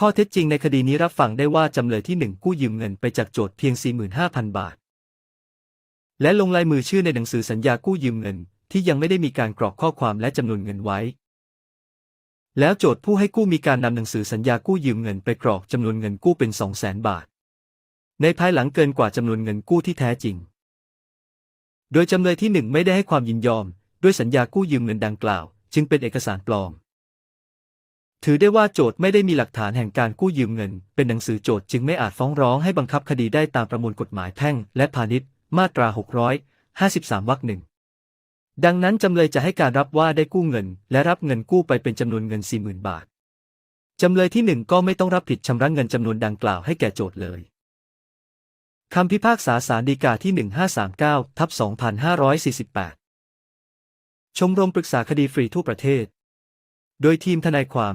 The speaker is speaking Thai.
ข้อเท็จจริงในคดีนี้รับฟังได้ว่าจำเลยที่หนึ่งกู้ยืมเงินไปจากโจทย์เพียง 45,000 บาท และลงลายมือชื่อในหนังสือสัญญากู้ยืมเงิน ที่ยังไม่ได้มีการกรอกข้อความและจำนวนเงินไว้ แล้วโจทย์ผู้ให้กู้มีการนำหนังสือสัญญากู้ยืมเงินไปกรอกจำนวนเงินกู้เป็น 200,000 บาท ในภายหลังเกินกว่าจำนวนเงินกู้ที่แท้จริง โดยจำเลยที่หนึ่งไม่ได้ให้ความยินยอม ด้วยสัญญากู้ยืมเงินดังกล่าว จึงเป็นเอกสารปลอม ถือได้ว่าโจทย์ไม่ได้มีหลักฐานแห่งการกู้ยืมเงิน เป็นหนังสือโจทย์จึงไม่อาจฟ้องร้องให้บังคับคดีได้ตามประมวลกฎหมายแพ่งและพาณิชย์ มาตรา 653 วรรคหนึ่งดังนั้นจำเลยจะให้การรับว่าได้กู้เงิน และรับเงินกู้ไปเป็นจำนวนเงิน 40,000 บาท จำเลยที่หนึ่งก็ไม่ต้องรับผิดชำระเงินจำนวนดังกล่าวให้แก่โจทย์เลยคำพิพากษาสารดีกาที่ 1539ทับ2548 ชมรมปรึกษาคดีฟรีทั่วประเทศ โดยทีมทนายความ